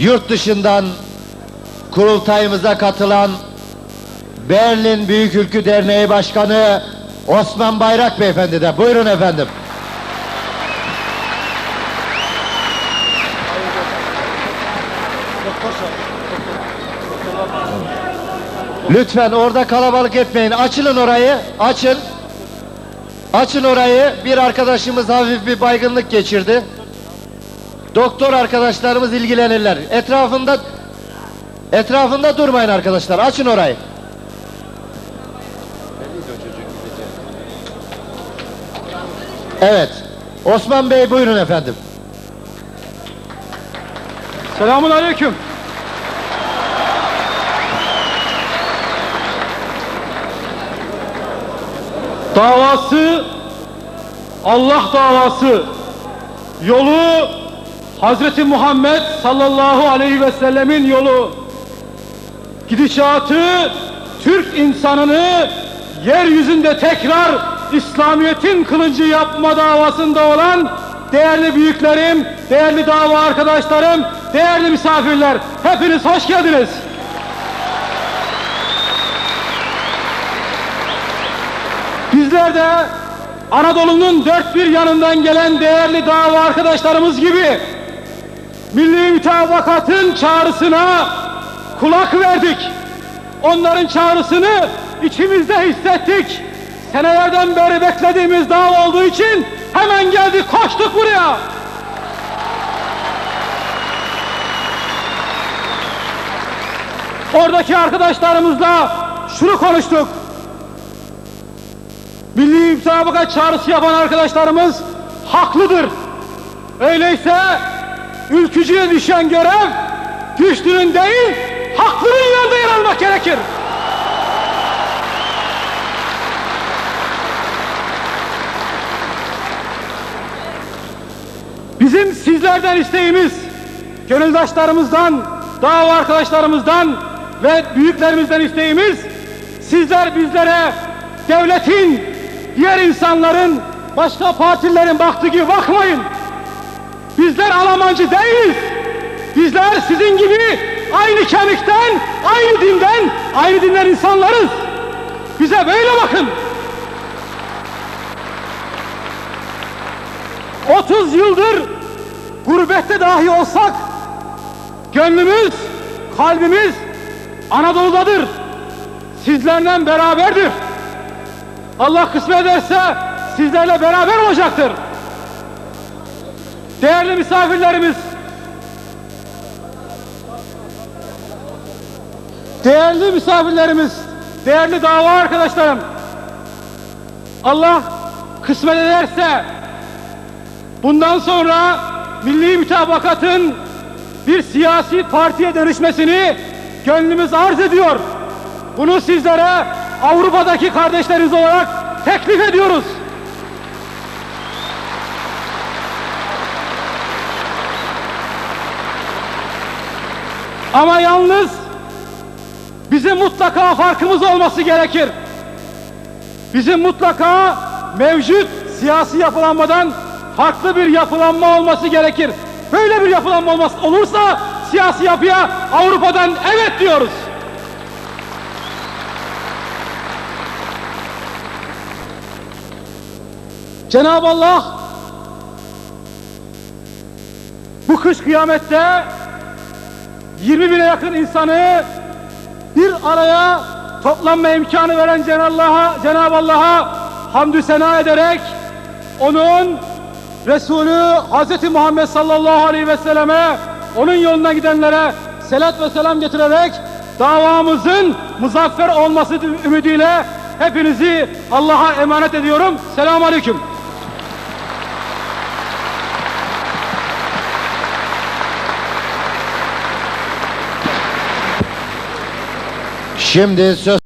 yurt dışından kurultayımıza katılan Berlin Büyük Ülkü Derneği Başkanı Osman Bayrak Beyefendi de. Buyurun efendim. Lütfen orada kalabalık etmeyin. Açılın orayı. Açın. Açın orayı. Bir arkadaşımız hafif bir baygınlık geçirdi. Doktor arkadaşlarımız ilgilenirler. Etrafında etrafında durmayın arkadaşlar. Açın orayı. Evet. Osman Bey buyurun efendim. Selamun aleyküm. Davası Allah davası. Yolu Hazreti Muhammed sallallahu aleyhi ve sellemin yolu. Gidişatı Türk insanını yeryüzünde tekrar İslamiyet'in kılıncı yapma davasında olan değerli büyüklerim, değerli dava arkadaşlarım, değerli misafirler, hepiniz hoş geldiniz. Bizler de Anadolu'nun dört bir yanından gelen değerli dava arkadaşlarımız gibi Milli Mütabakat'ın çağrısına kulak verdik. Onların çağrısını içimizde hissettik. Senelerden beri beklediğimiz dava olduğu için hemen geldik, koştuk buraya. Oradaki arkadaşlarımızla şunu konuştuk. Milli mütabakat çağrısı yapan arkadaşlarımız haklıdır. Öyleyse ülkücüye düşen görev güçlünün değil haklının yanında yer almak gerekir. Bizim sizlerden isteğimiz, gönüldaşlarımızdan, dava arkadaşlarımızdan ve büyüklerimizden isteğimiz, sizler bizlere devletin, diğer insanların, başka partilerin baktığı gibi bakmayın. Bizler Almancı değiliz. Bizler sizin gibi aynı kemikten, aynı dinden, aynı dinler insanlarız. Bize böyle bakın. 30 yıldır gurbette dahi olsak gönlümüz, kalbimiz Anadolu'dadır. Sizlerle beraberdir. Allah kısmet ederse sizlerle beraber olacaktır. Değerli misafirlerimiz, değerli misafirlerimiz, değerli dava arkadaşlarım, Allah kısmet ederse bundan sonra milli mütabakatın bir siyasi partiye dönüşmesini gönlümüz arz ediyor. Bunu sizlere Avrupa'daki kardeşleriniz olarak teklif ediyoruz. Ama yalnız bizim mutlaka farkımız olması gerekir. Bizim mutlaka mevcut siyasi yapılanmadan farklı bir yapılanma olması gerekir. Böyle bir yapılanma olmaz, olursa siyasi yapıya Avrupa'dan evet diyoruz. Cenab-ı Allah bu kış kıyamette 20 bine yakın insanı bir araya toplanma imkanı veren Cenab-ı Allah'a Cenab Allah'a hamdü sena ederek onun Resulü Hz. Muhammed sallallahu aleyhi ve selleme onun yoluna gidenlere selat ve selam getirerek davamızın muzaffer olması ümidiyle hepinizi Allah'a emanet ediyorum. Selamun aleyküm. Şimdi söz